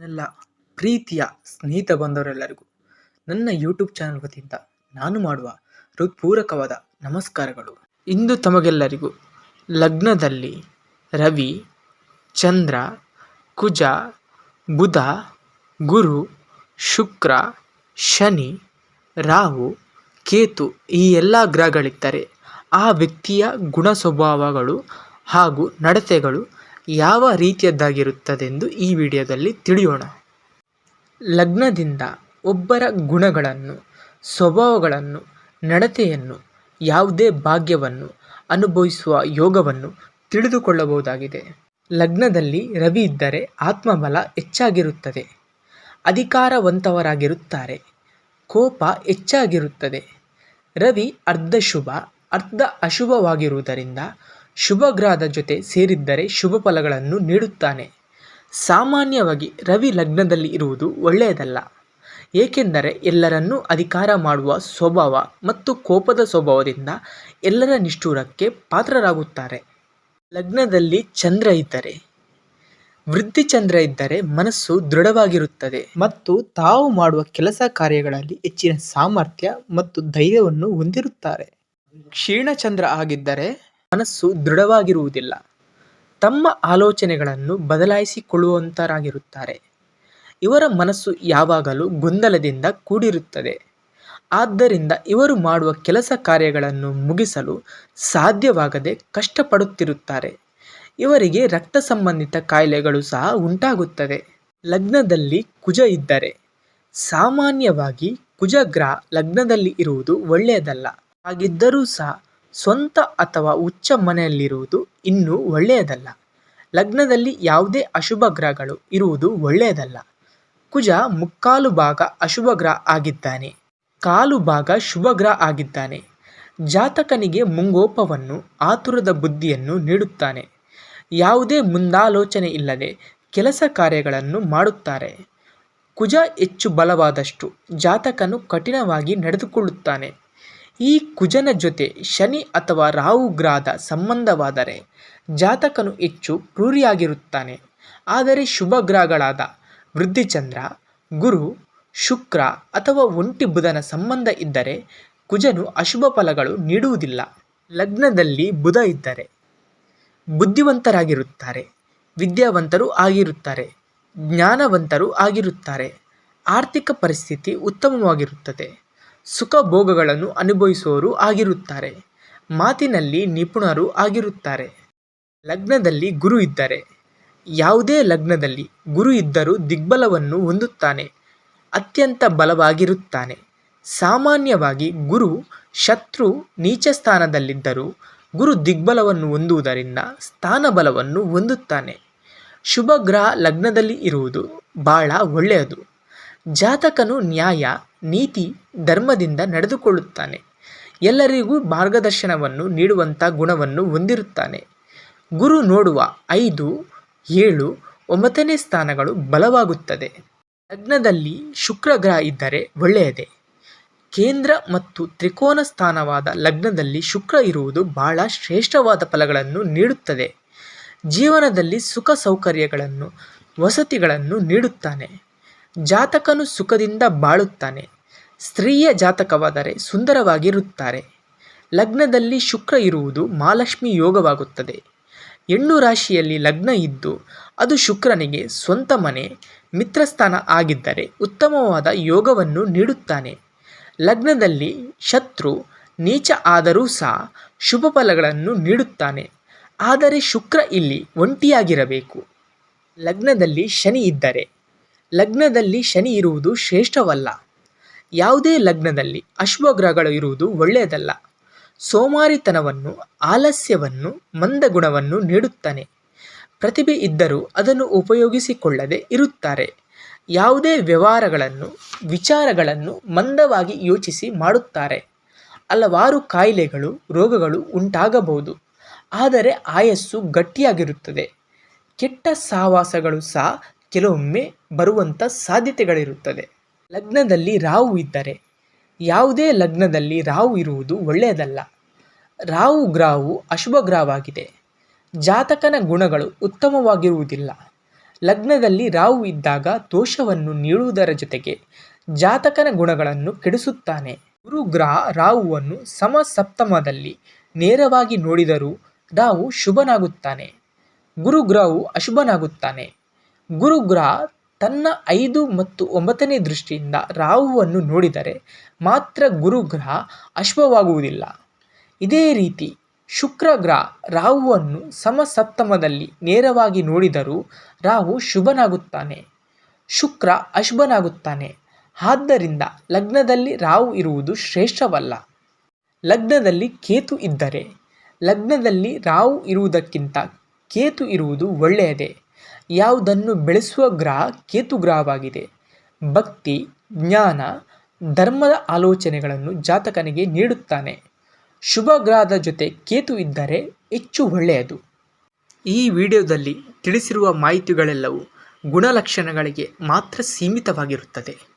ನನ್ನೆಲ್ಲ ಪ್ರೀತಿಯ ಸ್ನೇಹಿತ ಬಂದವರೆಲ್ಲರಿಗೂ ನನ್ನ ಯೂಟ್ಯೂಬ್ ಚಾನಲ್ ವತಿಯಿಂದ ನಾನು ಮಾಡುವ ಹೃತ್ಪೂರಕವಾದ ನಮಸ್ಕಾರಗಳು. ಇಂದು ತಮಗೆಲ್ಲರಿಗೂ ಲಗ್ನದಲ್ಲಿ ರವಿ, ಚಂದ್ರ, ಕುಜ, ಬುಧ, ಗುರು, ಶುಕ್ರ, ಶನಿ, ರಾಹು, ಕೇತು ಈ ಎಲ್ಲ ಗ್ರಹಗಳಿದ್ದರೆ ಆ ವ್ಯಕ್ತಿಯ ಗುಣ ಸ್ವಭಾವಗಳು ಹಾಗೂ ನಡತೆಗಳು ಯಾವ ರೀತಿಯದ್ದಾಗಿರುತ್ತದೆಂದು ಈ ವಿಡಿಯೋದಲ್ಲಿ ತಿಳಿಯೋಣ. ಲಗ್ನದಿಂದ ಒಬ್ಬರ ಗುಣಗಳನ್ನು, ಸ್ವಭಾವಗಳನ್ನು, ನಡತೆಯನ್ನು, ಯಾವುದೇ ಭಾಗ್ಯವನ್ನು, ಅನುಭವಿಸುವ ಯೋಗವನ್ನು ತಿಳಿದುಕೊಳ್ಳಬಹುದಾಗಿದೆ. ಲಗ್ನದಲ್ಲಿ ರವಿ ಇದ್ದರೆ ಆತ್ಮಬಲ ಹೆಚ್ಚಾಗಿರುತ್ತದೆ. ಅಧಿಕಾರವಂತವರಾಗಿರುತ್ತಾರೆ. ಕೋಪ ಹೆಚ್ಚಾಗಿರುತ್ತದೆ. ರವಿ ಅರ್ಧ ಶುಭ ಅರ್ಧ ಅಶುಭವಾಗಿರುವುದರಿಂದ ಶುಭ ಗ್ರಹದ ಜೊತೆ ಸೇರಿದ್ದರೆ ಶುಭ ಫಲಗಳನ್ನು ನೀಡುತ್ತಾನೆ. ಸಾಮಾನ್ಯವಾಗಿ ರವಿ ಲಗ್ನದಲ್ಲಿ ಇರುವುದು ಒಳ್ಳೆಯದಲ್ಲ. ಏಕೆಂದರೆ ಎಲ್ಲರನ್ನೂ ಅಧಿಕಾರ ಮಾಡುವ ಸ್ವಭಾವ ಮತ್ತು ಕೋಪದ ಸ್ವಭಾವದಿಂದ ಎಲ್ಲರ ನಿಷ್ಠೂರಕ್ಕೆ ಪಾತ್ರರಾಗುತ್ತಾರೆ. ಲಗ್ನದಲ್ಲಿ ಚಂದ್ರ ಇದ್ದರೆ ವೃದ್ಧಿ ಚಂದ್ರ ಇದ್ದರೆ ಮನಸ್ಸು ದೃಢವಾಗಿರುತ್ತದೆ ಮತ್ತು ತಾವು ಮಾಡುವ ಕೆಲಸ ಕಾರ್ಯಗಳಲ್ಲಿ ಹೆಚ್ಚಿನ ಸಾಮರ್ಥ್ಯ ಮತ್ತು ಧೈರ್ಯವನ್ನು ಹೊಂದಿರುತ್ತಾರೆ. ಕ್ಷೀಣಚಂದ್ರ ಆಗಿದ್ದರೆ ಮನಸ್ಸು ದೃಢವಾಗಿರುವುದಿಲ್ಲ. ತಮ್ಮ ಆಲೋಚನೆಗಳನ್ನು ಬದಲಾಯಿಸಿಕೊಳ್ಳುವಂತರಾಗಿರುತ್ತಾರೆ. ಇವರ ಮನಸ್ಸು ಯಾವಾಗಲೂ ಗೊಂದಲದಿಂದ ಕೂಡಿರುತ್ತದೆ. ಆದ್ದರಿಂದ ಇವರು ಮಾಡುವ ಕೆಲಸ ಕಾರ್ಯಗಳನ್ನು ಮುಗಿಸಲು ಸಾಧ್ಯವಾಗದೆ ಕಷ್ಟಪಡುತ್ತಿರುತ್ತಾರೆ. ಇವರಿಗೆ ರಕ್ತ ಸಂಬಂಧಿತ ಕಾಯಿಲೆಗಳು ಸಹ ಉಂಟಾಗುತ್ತದೆ. ಲಗ್ನದಲ್ಲಿ ಕುಜ ಇದ್ದರೆ, ಸಾಮಾನ್ಯವಾಗಿ ಕುಜ ಗ್ರಹ ಲಗ್ನದಲ್ಲಿ ಇರುವುದು ಒಳ್ಳೆಯದಲ್ಲ. ಹಾಗಿದ್ದರೂ ಸಹ ಸ್ವಂತ ಅಥವಾ ಉಚ್ಚ ಮನೆಯಲ್ಲಿರುವುದು ಇನ್ನೂ ಒಳ್ಳೆಯದಲ್ಲ. ಲಗ್ನದಲ್ಲಿ ಯಾವುದೇ ಅಶುಭ ಗ್ರಹಗಳು ಇರುವುದು ಒಳ್ಳೆಯದಲ್ಲ. ಕುಜ ಮುಕ್ಕಾಲು ಭಾಗ ಅಶುಭ ಗ್ರಹ ಆಗಿದ್ದಾನೆ. ಕಾಲು ಭಾಗ ಶುಭ ಗ್ರಹ ಆಗಿದ್ದಾನೆ. ಜಾತಕನಿಗೆ ಮುಂಗೋಪವನ್ನು, ಆತುರದ ಬುದ್ಧಿಯನ್ನು ನೀಡುತ್ತಾನೆ. ಯಾವುದೇ ಮುಂದಾಲೋಚನೆ ಇಲ್ಲದೆ ಕೆಲಸ ಕಾರ್ಯಗಳನ್ನು ಮಾಡುತ್ತಾರೆ. ಕುಜ ಹೆಚ್ಚು ಬಲವಾದಷ್ಟು ಜಾತಕನು ಕಠಿಣವಾಗಿ ನಡೆದುಕೊಳ್ಳುತ್ತಾನೆ. ಈ ಕುಜನ ಜೊತೆ ಶನಿ ಅಥವಾ ರಾಹು ಗ್ರಹದ ಸಂಬಂಧವಾದರೆ ಜಾತಕನು ಹೆಚ್ಚು ಕ್ರೂರಿಯಾಗಿರುತ್ತಾನೆ ಆದರೆ ಶುಭ ಗ್ರಹಗಳಾದ ವೃದ್ಧಿಚಂದ್ರ, ಗುರು, ಶುಕ್ರ ಅಥವಾ ಒಂಟಿ ಬುಧನ ಸಂಬಂಧ ಇದ್ದರೆ ಕುಜನು ಅಶುಭ ಫಲಗಳು ನೀಡುವುದಿಲ್ಲ. ಲಗ್ನದಲ್ಲಿ ಬುಧ ಇದ್ದರೆ ಬುದ್ಧಿವಂತರಾಗಿರುತ್ತಾರೆ, ವಿದ್ಯಾವಂತರು ಆಗಿರುತ್ತಾರೆ, ಜ್ಞಾನವಂತರು ಆಗಿರುತ್ತಾರೆ. ಆರ್ಥಿಕ ಪರಿಸ್ಥಿತಿ ಉತ್ತಮವಾಗಿರುತ್ತದೆ. ಸುಖ ಭೋಗಗಳನ್ನು ಆಗಿರುತ್ತಾರೆ. ಮಾತಿನಲ್ಲಿ ನಿಪುಣರು ಆಗಿರುತ್ತಾರೆ. ಲಗ್ನದಲ್ಲಿ ಗುರು ಇದ್ದರೆ. ಯಾವುದೇ ಲಗ್ನದಲ್ಲಿ ಗುರು ಇದ್ದರೂ ದಿಗ್ಬಲವನ್ನು ಹೊಂದುತ್ತಾನೆ. ಅತ್ಯಂತ ಬಲವಾಗಿರುತ್ತಾನೆ. ಸಾಮಾನ್ಯವಾಗಿ ಗುರು ಶತ್ರು ನೀಚ ಸ್ಥಾನದಲ್ಲಿದ್ದರೂ ಗುರು ದಿಗ್ಬಲವನ್ನು ಹೊಂದುವುದರಿಂದ ಸ್ಥಾನಬಲವನ್ನು ಹೊಂದುತ್ತಾನೆ. ಶುಭ ಗ್ರಹ ಲಗ್ನದಲ್ಲಿ ಇರುವುದು ಬಹಳ ಒಳ್ಳೆಯದು. ಜಾತಕನು ನ್ಯಾಯ ನೀತಿ ಧರ್ಮದಿಂದ ನಡೆದುಕೊಳ್ಳುತ್ತಾನೆ. ಎಲ್ಲರಿಗೂ ಮಾರ್ಗದರ್ಶನವನ್ನು ನೀಡುವಂಥ ಗುಣವನ್ನು ಹೊಂದಿರುತ್ತಾನೆ. ಗುರು ನೋಡುವ ಐದು, ಏಳು, ಒಂಬತ್ತನೇ ಸ್ಥಾನಗಳು ಬಲವಾಗುತ್ತದೆ. ಲಗ್ನದಲ್ಲಿ ಶುಕ್ರ ಗ್ರಹ ಇದ್ದರೆ ಒಳ್ಳೆಯದೇ. ಕೇಂದ್ರ ಮತ್ತು ತ್ರಿಕೋನ ಸ್ಥಾನವಾದ ಲಗ್ನದಲ್ಲಿ ಶುಕ್ರ ಇರುವುದು ಬಹಳ ಶ್ರೇಷ್ಠವಾದ ಫಲಗಳನ್ನು ನೀಡುತ್ತದೆ. ಜೀವನದಲ್ಲಿ ಸುಖ ಸೌಕರ್ಯಗಳನ್ನು, ವಸತಿಗಳನ್ನು ನೀಡುತ್ತಾನೆ. ಜಾತಕನು ಸುಖದಿಂದ ಬಾಳುತ್ತಾನೆ. ಸ್ತ್ರೀಯ ಜಾತಕವಾದರೆ ಸುಂದರವಾಗಿರುತ್ತಾರೆ. ಲಗ್ನದಲ್ಲಿ ಶುಕ್ರ ಇರುವುದು ಮಹಾಲಕ್ಷ್ಮಿ ಯೋಗವಾಗುತ್ತದೆ. ಹೆಣ್ಣು ರಾಶಿಯಲ್ಲಿ ಲಗ್ನ ಇದ್ದು, ಅದು ಶುಕ್ರನಿಗೆ ಸ್ವಂತ ಮನೆ, ಮಿತ್ರಸ್ಥಾನ ಆಗಿದ್ದರೆ ಉತ್ತಮವಾದ ಯೋಗವನ್ನು ನೀಡುತ್ತಾನೆ. ಲಗ್ನದಲ್ಲಿ ಶತ್ರು, ನೀಚ ಆದರೂ ಸಹ ಶುಭ ಫಲಗಳನ್ನು ನೀಡುತ್ತಾನೆ. ಆದರೆ ಶುಕ್ರ ಇಲ್ಲಿ ಒಂಟಿಯಾಗಿರಬೇಕು. ಲಗ್ನದಲ್ಲಿ ಶನಿ ಇದ್ದರೆ ಲಗ್ನದಲ್ಲಿ ಶನಿ ಇರುವುದು ಶ್ರೇಷ್ಠವಲ್ಲ. ಯಾವುದೇ ಲಗ್ನದಲ್ಲಿ ಅಶ್ವಗ್ರಹಗಳು ಇರುವುದು ಒಳ್ಳೆಯದಲ್ಲ. ಸೋಮಾರಿತನವನ್ನು, ಆಲಸ್ಯವನ್ನು ಮಂದಗುಣವನ್ನು ನೀಡುತ್ತಾನೆ. ಪ್ರತಿಭೆ ಇದ್ದರೂ ಅದನ್ನು ಉಪಯೋಗಿಸಿಕೊಳ್ಳದೆ ಇರುತ್ತಾರೆ. ಯಾವುದೇ ವ್ಯವಹಾರಗಳನ್ನು, ವಿಚಾರಗಳನ್ನು ಮಂದವಾಗಿ ಯೋಚಿಸಿ ಮಾಡುತ್ತಾರೆ. ಹಲವಾರು ಕಾಯಿಲೆಗಳು, ರೋಗಗಳು ಉಂಟಾಗಬಹುದು. ಆದರೆ ಆಯಸ್ಸು ಗಟ್ಟಿಯಾಗಿರುತ್ತದೆ. ಕೆಟ್ಟ ಸಹವಾಸಗಳು ಸಹ ಕೆಲವೊಮ್ಮೆ ಬರುವಂಥ ಸಾಧ್ಯತೆಗಳಿರುತ್ತದೆ. ಲಗ್ನದಲ್ಲಿ ರಾಹು ಇದ್ದರೆ, ಯಾವುದೇ ಲಗ್ನದಲ್ಲಿ ರಾಹು ಇರುವುದು ಒಳ್ಳೆಯದಲ್ಲ. ರಾಹು ಗ್ರಹವು ಅಶುಭ ಗ್ರಹವಾಗಿದೆ. ಜಾತಕನ ಗುಣಗಳು ಉತ್ತಮವಾಗಿರುವುದಿಲ್ಲ. ಲಗ್ನದಲ್ಲಿ ರಾಹು ಇದ್ದಾಗ ದೋಷವನ್ನು ನೀಡುವುದರ ಜೊತೆಗೆ ಜಾತಕನ ಗುಣಗಳನ್ನು ಕೆಡಿಸುತ್ತಾನೆ. ಗುರು ಗ್ರಹ ರಾಹುವನ್ನು ಸಮಸಪ್ತಮದಲ್ಲಿ ನೇರವಾಗಿ ನೋಡಿದರೂ ರಾಹು ಶುಭನಾಗುತ್ತಾನೆ. ಗುರು ಗ್ರಹವು ಅಶುಭನಾಗುತ್ತಾನೆ. ಗುರು ಗ್ರಹ ತನ್ನ ಐದು ಮತ್ತು ಒಂಬತ್ತನೇ ದೃಷ್ಟಿಯಿಂದ ರಾಹುವನ್ನು ನೋಡಿದರೆ ಮಾತ್ರ ಗುರುಗ್ರಹ ಅಶ್ವವಾಗುವುದಿಲ್ಲ. ಇದೇ ರೀತಿ ಶುಕ್ರ ಗ್ರಹ ರಾಹುವನ್ನು ಸಮಸಪ್ತಮದಲ್ಲಿ ನೇರವಾಗಿ ನೋಡಿದರೂ ರಾಹು ಶುಭನಾಗುತ್ತಾನೆ. ಶುಕ್ರ ಅಶುಭನಾಗುತ್ತಾನೆ ಆದ್ದರಿಂದ ಲಗ್ನದಲ್ಲಿ ರಾಹು ಇರುವುದು ಶ್ರೇಷ್ಠವಲ್ಲ. ಲಗ್ನದಲ್ಲಿ ಕೇತು ಇದ್ದರೆ ಲಗ್ನದಲ್ಲಿ ರಾಹು ಇರುವುದಕ್ಕಿಂತ ಕೇತು ಇರುವುದು ಒಳ್ಳೆಯದೇ. ಯಾವುದನ್ನು ಬೆಳೆಸುವ ಗ್ರಹ ಕೇತು ಗ್ರಹವಾಗಿದೆ ಭಕ್ತಿ, ಜ್ಞಾನ, ಧರ್ಮದ ಆಲೋಚನೆಗಳನ್ನು ಜಾತಕನಿಗೆ ನೀಡುತ್ತಾನೆ. ಶುಭ ಗ್ರಹದ ಜೊತೆ ಕೇತು ಇದ್ದರೆ ಹೆಚ್ಚು ಒಳ್ಳೆಯದು. ಈ ವಿಡಿಯೋದಲ್ಲಿ ತಿಳಿಸಿರುವ ಮಾಹಿತಿಗಳೆಲ್ಲವೂ ಗುಣಲಕ್ಷಣಗಳಿಗೆ ಮಾತ್ರ ಸೀಮಿತವಾಗಿರುತ್ತದೆ.